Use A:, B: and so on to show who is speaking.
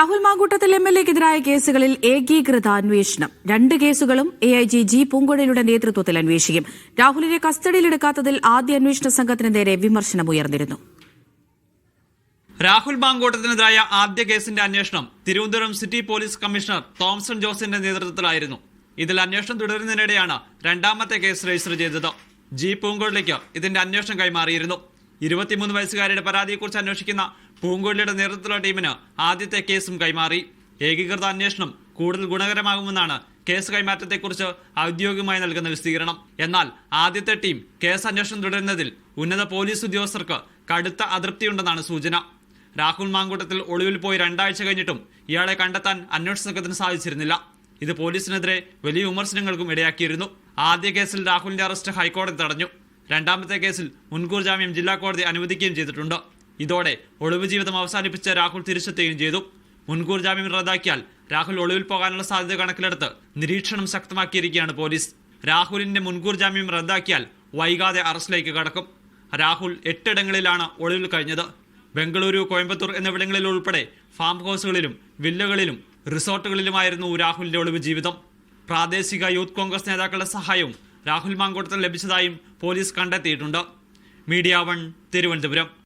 A: Rahul Mamkootathil M L എക്കെതിരായ കേസുകളിൽ ഏകീകൃത അന്വേഷണം. രണ്ട് കേസുകളും എ ഐ ജി ജി പൂങ്കോഴയുടെ നേതൃത്വത്തിൽ അന്വേഷിക്കും. രാഹുലിനെ കസ്റ്റഡിയിലെടുക്കാത്തതിൽ ആദ്യ അന്വേഷണ സംഘത്തിന് നേരെ വിമർശനമുയർന്നിരുന്നു
B: രാഹുൽ മാങ്കോട്ടത്തിനെതിരായ ആദ്യ കേസിന്റെ അന്വേഷണം Thiruvananthapuram city police commissioner Thomson ജോസിന്റെ നേതൃത്വത്തിലായിരുന്നു. ഇതിൽ അന്വേഷണം തുടരുന്നതിനിടെയാണ് രണ്ടാമത്തെ കേസ് രജിസ്റ്റർ ചെയ്തത്. ജി പൂങ്കോളിലേക്ക് ഇതിന്റെ അന്വേഷണം കൈമാറിയിരുന്നു. ഇരുപത്തിമൂന്ന് വയസ്സുകാരിയുടെ പരാതിയെക്കുറിച്ച് അന്വേഷിക്കുന്ന പൂങ്കോളിയുടെ നേതൃത്വത്തിലുള്ള ടീമിന് ആദ്യത്തെ കേസും കൈമാറി. ഏകീകൃത അന്വേഷണം കൂടുതൽ ഗുണകരമാകുമെന്നാണ് കേസ് കൈമാറ്റത്തെക്കുറിച്ച് ഔദ്യോഗികമായി നൽകുന്ന വിശദീകരണം. എന്നാൽ ആദ്യത്തെ ടീം കേസ് അന്വേഷണം തുടരുന്നതിൽ ഉന്നത പോലീസ് ഉദ്യോഗസ്ഥർക്ക് കടുത്ത അതൃപ്തിയുണ്ടെന്നാണ് സൂചന. രാഹുൽ മാങ്കൂട്ടത്തിൽ ഒളിവിൽ പോയി രണ്ടാഴ്ച കഴിഞ്ഞിട്ടും ഇയാളെ കണ്ടെത്താൻ അന്വേഷണ സംഘത്തിന് സാധിച്ചിരുന്നില്ല. ഇത് പോലീസിനെതിരെ വലിയ വിമർശനങ്ങൾക്കും ഇടയാക്കിയിരുന്നു. ആദ്യ കേസിൽ രാഹുലിന്റെ അറസ്റ്റ് ഹൈക്കോടതി തടഞ്ഞു. രണ്ടാമത്തെ കേസിൽ മുൻകൂർ ജാമ്യം ജില്ലാ കോടതി അനുവദിക്കുകയും ചെയ്തിട്ടുണ്ട്. ഇതോടെ ഒളിവ് ജീവിതം അവസാനിപ്പിച്ച രാഹുൽ തിരിച്ചെത്തുകയും ചെയ്തു. മുൻകൂർ ജാമ്യം റദ്ദാക്കിയാൽ രാഹുൽ ഒളിവിൽ പോകാനുള്ള സാധ്യത കണക്കിലെടുത്ത് നിരീക്ഷണം ശക്തമാക്കിയിരിക്കുകയാണ് പോലീസ്. രാഹുലിന്റെ മുൻകൂർ ജാമ്യം റദ്ദാക്കിയാൽ വൈകാതെ അറസ്റ്റിലേക്ക് കടക്കും. രാഹുൽ എട്ടിടങ്ങളിലാണ് ഒളിവിൽ കഴിഞ്ഞത്. ബംഗളൂരു കോയമ്പത്തൂർ എന്നിവിടങ്ങളിൽ ഉൾപ്പെടെ ഫാം ഹൗസുകളിലും വില്ലകളിലും റിസോർട്ടുകളിലുമായിരുന്നു രാഹുലിന്റെ ഒളിവ് ജീവിതം. പ്രാദേശിക യൂത്ത് കോൺഗ്രസ് നേതാക്കളുടെ സഹായവും രാഹുൽ മാങ്കോട്ടത്തിന് ലഭിച്ചതായും പോലീസ് കണ്ടെത്തിയിട്ടുണ്ട്. Media one Thiruvananthapuram.